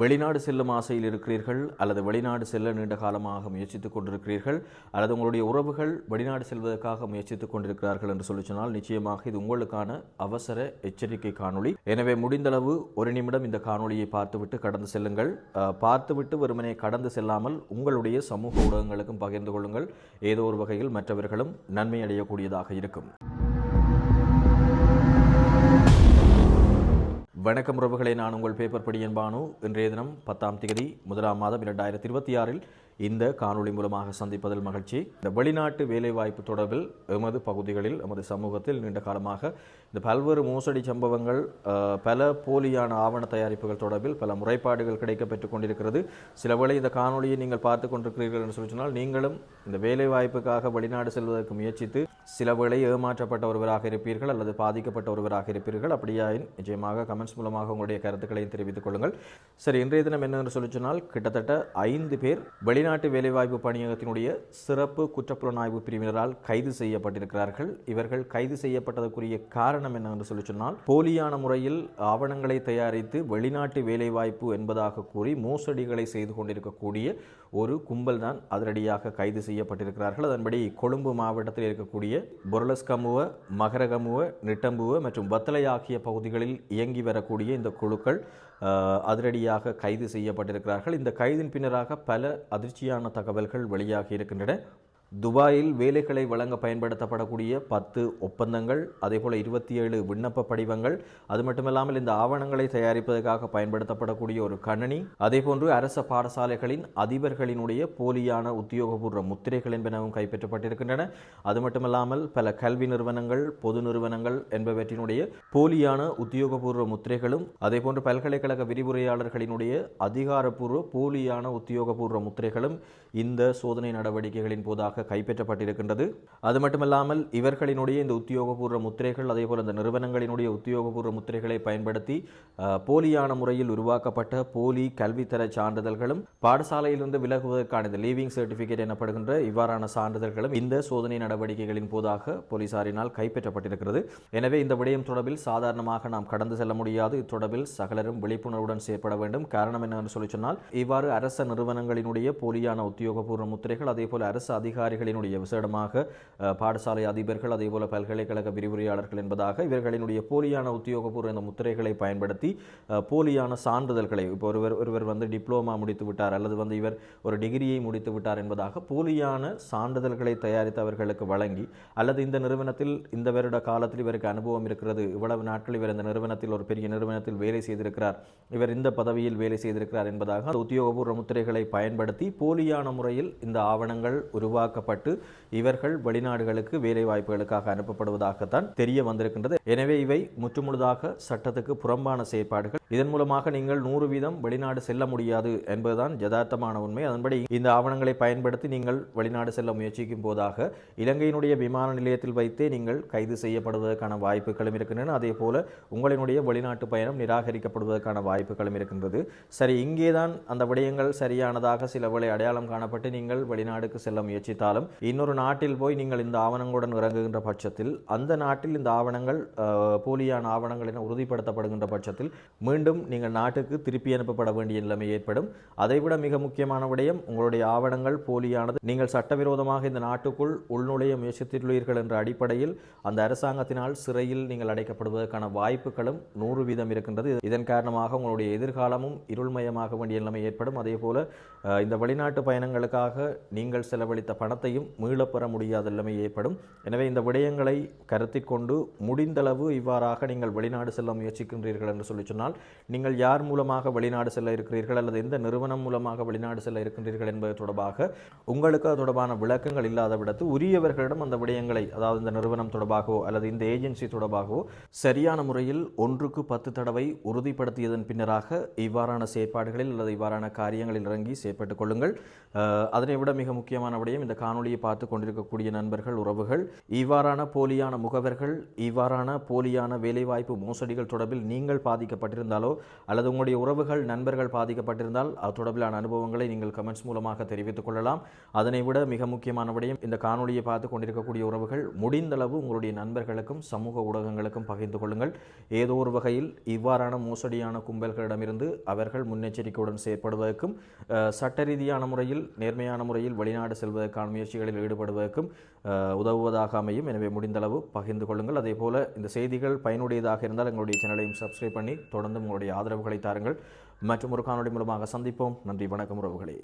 வெளிநாடு செல்லும் ஆசையில் இருக்கிறீர்கள் அல்லது வெளிநாடு செல்ல நீண்ட காலமாக முயற்சித்துக் கொண்டிருக்கிறீர்கள் அல்லது உங்களுடைய உறவுகள் வெளிநாடு செல்வதற்காக முயற்சித்துக் கொண்டிருக்கிறார்கள் என்று சொல்லி சொன்னால் நிச்சயமாக இது உங்களுக்கான அவசர எச்சரிக்கை காணொளி. எனவே முடிந்தளவு ஒரு நிமிடம் இந்த காணொளியை பார்த்துவிட்டு கடந்து செல்லுங்கள். பார்த்துவிட்டு வெறுமனே கடந்து செல்லாமல் உங்களுடைய சமூக ஊடகங்களுக்கும் பகிர்ந்து கொள்ளுங்கள். ஏதோ ஒரு வகையில் மற்றவர்களும் நன்மை அடையக்கூடியதாக இருக்கும். வணக்கம் உறவுகளை நான் உங்கள் பேப்பர் படியன் பானு. இன்றைய தினம் பத்தாம் தேதி முதலாம் மாதம் இரண்டாயிரத்தி இருபத்தி ஆறில் இந்த காணொளி மூலமாக சந்திப்பதில் மகிழ்ச்சி. இந்த வெளிநாட்டு வேலைவாய்ப்பு தொடர்பில் எமது பகுதிகளில் எமது சமூகத்தில் நீண்ட காலமாக இந்த பல்வேறு மோசடி சம்பவங்கள் பல போலியான ஆவண தயாரிப்புகள் தொடர்பில் பல முறைப்பாடுகள் கிடைக்கப்பெற்றுக் கொண்டிருக்கிறது. சில வேளை இந்த காணொளியை நீங்கள் பார்த்து கொண்டிருக்கிறீர்கள் என்று சொல்லி சொன்னால் நீங்களும் இந்த வேலைவாய்ப்புக்காக வெளிநாடு செல்வதற்கு முயற்சித்து சில வேளை ஏமாற்றப்பட்ட ஒருவராக இருப்பீர்கள் அல்லது பாதிக்கப்பட்ட ஒருவராக இருப்பீர்கள். அப்படியாயின் நிச்சயமாக கமெண்ட்ஸ் மூலமாக உங்களுடைய கருத்துக்களையும் தெரிவித்துக் கொள்ளுங்கள். சரி இன்றைய தினம் என்னென்று சொல்லி சொன்னால் கிட்டத்தட்ட ஐந்து பேர் வெளிநாட்டு வேலைவாய்ப்பு பணியகத்தினுடைய சிறப்பு குற்றப்புலனாய்வு பிரிவினரால் கைது செய்யப்பட்டிருக்கிறார்கள். இவர்கள் கைது செய்யப்பட்டதற்குரிய காரணம் என்னவென்று சொல்லி சொன்னால் போலியான முறையில் ஆவணங்களை தயாரித்து வெளிநாட்டு வேலைவாய்ப்பு என்பதாக கூறி மோசடிகளை செய்து கொண்டிருக்கக்கூடிய ஒரு கும்பல் தான் அதிரடியாக கைது செய்யப்பட்டிருக்கிறார்கள். அதன்படி கொழும்பு மாவட்டத்தில் இருக்கக்கூடிய பொருளஸ்கமுவ மகரகமுவ நிட்டம்புவ மற்றும் வத்தலை ஆகிய பகுதிகளில் இயங்கி வரக்கூடிய இந்த குழுக்கள் அதிரடியாக கைது செய்யப்பட்டிருக்கிறார்கள். இந்த கைதின் பின்னராக பல அதிர்ச்சியான தகவல்கள் வெளியாகி இருக்கின்றன. துபாயில் வேலைகளை வழங்க பயன்படுத்தப்படக்கூடிய பத்து ஒப்பந்தங்கள் அதேபோல் இருபத்தி ஏழு விண்ணப்ப படிவங்கள் அது மட்டுமல்லாமல் இந்த ஆவணங்களை தயாரிப்பதற்காக பயன்படுத்தப்படக்கூடிய ஒரு கணனி அதேபோன்று அரச பாடசாலைகளின் அதிபர்களினுடைய போலியான உத்தியோகபூர்வ முத்திரைகள் என்பனவும் கைப்பற்றப்பட்டிருக்கின்றன. அது மட்டுமல்லாமல் பல கல்வி நிறுவனங்கள் பொது நிறுவனங்கள் என்பவற்றினுடைய போலியான உத்தியோகபூர்வ முத்திரைகளும் அதேபோன்று பல்கலைக்கழக விரிவுரையாளர்களினுடைய அதிகாரப்பூர்வ போலியான உத்தியோகபூர்வ முத்திரைகளும் இந்த சோதனை நடவடிக்கைகளின் போதாக கைப்பற்றப்பட்டிருக்கின்றது. அது மட்டுமல்லாமல் இவர்களினுடைய இந்த உத்தியோகபூர்வ முத்திரைகள் அதேபோல் இந்த நிறுவனங்களினுடைய உத்தியோகபூர்வ முத்திரைகளை பயன்படுத்தி போலியான முறையில் உருவாக்கப்பட்ட போலி கல்வித்தர சான்றிதழ்களும் பாடசாலையிலிருந்து விலகுவதற்கான இந்த லீவிங் சர்டிபிகேட் எனப்படுகின்ற இவ்வாறான சான்றிதழ்களும் இந்த சோதனை நடவடிக்கைகளின் போதாக போலீசாரினால் கைப்பற்றப்பட்டிருக்கிறது. எனவே இந்த விடயம் தொடர்பில் சாதாரணமாக நாம் கடந்து செல்ல முடியாது. இத்தொடர்பில் சகலரும் விழிப்புணர்வுடன் செயற்பட வேண்டும். காரணம் என்னவென்று சொல்லி சொன்னால் இவ்வாறு அரச நிறுவனங்களினுடைய போலியான உத்தியோகபூர்வ முத்திரைகள் அதேபோல அரசு அதிகாரிகளினுடைய விசேடமாக பாடசாலை அதிபர்கள் அதேபோல பல்கலைக்கழக விரிவுரையாளர்கள் என்பதாக இவர்களினுடைய போலியான உத்தியோகபூர்வ இந்த முத்திரைகளை பயன்படுத்தி போலியான சான்றிதழ்களை இப்போ ஒருவர் ஒருவர் வந்து டிப்ளோமா முடித்து விட்டார் அல்லது வந்து இவர் ஒரு டிகிரியை முடித்து விட்டார் என்பதாக போலியான சான்றிதழ்களை தயாரித்து அவர்களுக்கு வழங்கி அல்லது இந்த நிறுவனத்தில் இந்த வருட காலத்தில் இவருக்கு அனுபவம் இருக்கிறது இவ்வளவு நாட்கள் இவர் இந்த நிறுவனத்தில் ஒரு பெரிய நிறுவனத்தில் வேலை செய்திருக்கிறார் இவர் இந்த பதவியில் வேலை செய்திருக்கிறார் என்பதாக அந்த உத்தியோகபூர்வ முத்திரைகளை பயன்படுத்தி போலியான முறையில் இந்த ஆவணங்கள் உருவாக்க உருவாக்கப்பட்டு இவர்கள் வெளிநாடுகளுக்கு வேலை வாய்ப்புகளுக்காக அனுப்பப்படுவதாகத்தான் தெரிய வந்திருக்கின்றது. எனவே இவை முற்றுமுழுதாக சட்டத்துக்கு புறம்பான செயற்பாடுகள். இதன் மூலமாக நீங்கள் நூறு வீதம் வெளிநாடு செல்ல முடியாது என்பதுதான் யதார்த்தமான உண்மை. அதன்படி இந்த ஆவணங்களை பயன்படுத்தி நீங்கள் வெளிநாடு செல்ல முயற்சிக்கும் போதாக இலங்கையினுடைய விமான நிலையத்தில் வைத்தே நீங்கள் கைது செய்யப்படுவதற்கான வாய்ப்புகளும் இருக்கின்றன. அதே போல உங்களினுடைய வெளிநாட்டு பயணம் நிராகரிக்கப்படுவதற்கான வாய்ப்புகளும் இருக்கின்றது. சரி இங்கேதான் அந்த விடயங்கள் சரியானதாக சில வேளை அடையாளம் காணப்பட்டு நீங்கள் வெளிநாடுக்கு செல்ல முயற்சித்தாலும் இன்னொரு நாட்டில் போய் நீங்கள் இந்த ஆவணங்களுடன் இறங்குகின்ற பட்சத்தில் அந்த நாட்டில் இந்த ஆவணங்கள் போலியான ஆவணங்கள் என உறுதிப்படுத்தப்படுகின்ற பட்சத்தில் மீண்டும் மீண்டும் நீங்கள் நாட்டுக்கு திருப்பி அனுப்பப்பட வேண்டிய நிலைமை ஏற்படும். அதைவிட மிக முக்கியமான விடயம் உங்களுடைய ஆவணங்கள் போலியானது. நீங்கள் சட்டவிரோதமாக இந்த நாட்டுக்குள் உள்நுழைய முயற்சித்துள்ளீர்கள் என்ற அடிப்படையில் அந்த அரசாங்கத்தினால் சிறையில் நீங்கள் அடைக்கப்படுவதற்கான வாய்ப்புகளும் நூறு வீதம் இருக்கின்றது. இதன் காரணமாக உங்களுடைய எதிர்காலமும் இருள்மயமாக வேண்டிய நிலைமை ஏற்படும். அதே போல இந்த வெளிநாட்டு பயணங்களுக்காக நீங்கள் செலவழித்த பணத்தையும் மீளப் பெற முடியாத நிலைமை ஏற்படும். எனவே இந்த விடயங்களை கருத்தில் கொண்டு முடிந்தளவு இவ்வாறாக நீங்கள் வெளிநாடு செல்ல முயற்சிக்கின்றீர்கள் என்று சொல்லி சொன்னால் நீங்கள் யார் மூலமாக வெளிநாடு செல்ல இருக்கிறீர்கள் அல்லது எந்த நிறுவனம் மூலமாக வெளிநாடு செல்ல இருக்கின்றீர்கள் என்பது தொடர்பாக உங்களுக்கு அது தொடர்பான விளக்கங்கள் இல்லாத விடத்து உரியவர்களிடம் அந்த விடயங்களை அதாவது இந்த நிறுவனம் தொடர்பாகவோ அல்லது இந்த ஏஜென்சி தொடர்பாகவோ சரியான முறையில் ஒன்றுக்கு பத்து தடவை உறுதிப்படுத்தியதன் பின்னராக இவ்வாறான செயற்பாடுகளில் அல்லது இவ்வாறான காரியங்களில் இறங்கி செயற்பட்டுக் கொள்ளுங்கள். அதனை விட மிக முக்கியமான விடயம் இந்த காணொலியை பார்த்து கொண்டிருக்கக்கூடிய நண்பர்கள் உறவுகள் இவ்வாறான போலியான முகவர்கள் இவ்வாறான போலியான வேலைவாய்ப்பு மோசடிகள் தொடர்பில் நீங்கள் பாதிக்கப்பட்டிருந்தால் பாதிக்கப்பட்டிருந்தாலோ அல்லது உங்களுடைய உறவுகள் நண்பர்கள் பாதிக்கப்பட்டிருந்தால் அது தொடர்பிலான அனுபவங்களை நீங்கள் கமெண்ட்ஸ் மூலமாக தெரிவித்துக் கொள்ளலாம். அதனை விட மிக முக்கியமான விடயம் இந்த காணொளியை பார்த்து கொண்டிருக்கக்கூடிய உறவுகள் முடிந்தளவு உங்களுடைய நண்பர்களுக்கும் சமூக ஊடகங்களுக்கும் பகிர்ந்து கொள்ளுங்கள். ஏதோ ஒரு வகையில் இவ்வாறான மோசடியான கும்பல்களிடமிருந்து அவர்கள் முன்னெச்சரிக்கையுடன் செயற்படுவதற்கும் சட்டரீதியான சட்ட ரீதியான முறையில் நேர்மையான முறையில் வெளிநாடு செல்வதற்கான முயற்சிகளில் ஈடுபடுவதற்கும் உதவுவதாக அமையும். எனவே முடிந்தளவு பகிர்ந்து கொள்ளுங்கள். அதே போல இந்த செய்திகள் பயனுடையதாக இருந்தால் எங்களுடைய சேனலையும் சப்ஸ்கிரைப் பண்ணி தொடர்ந்து உங்களுடைய ஆதரவுகளை தாருங்கள். மற்றும் ஒரு காணொலி மூலமாக சந்திப்போம். நன்றி வணக்கம் உறவுகளே.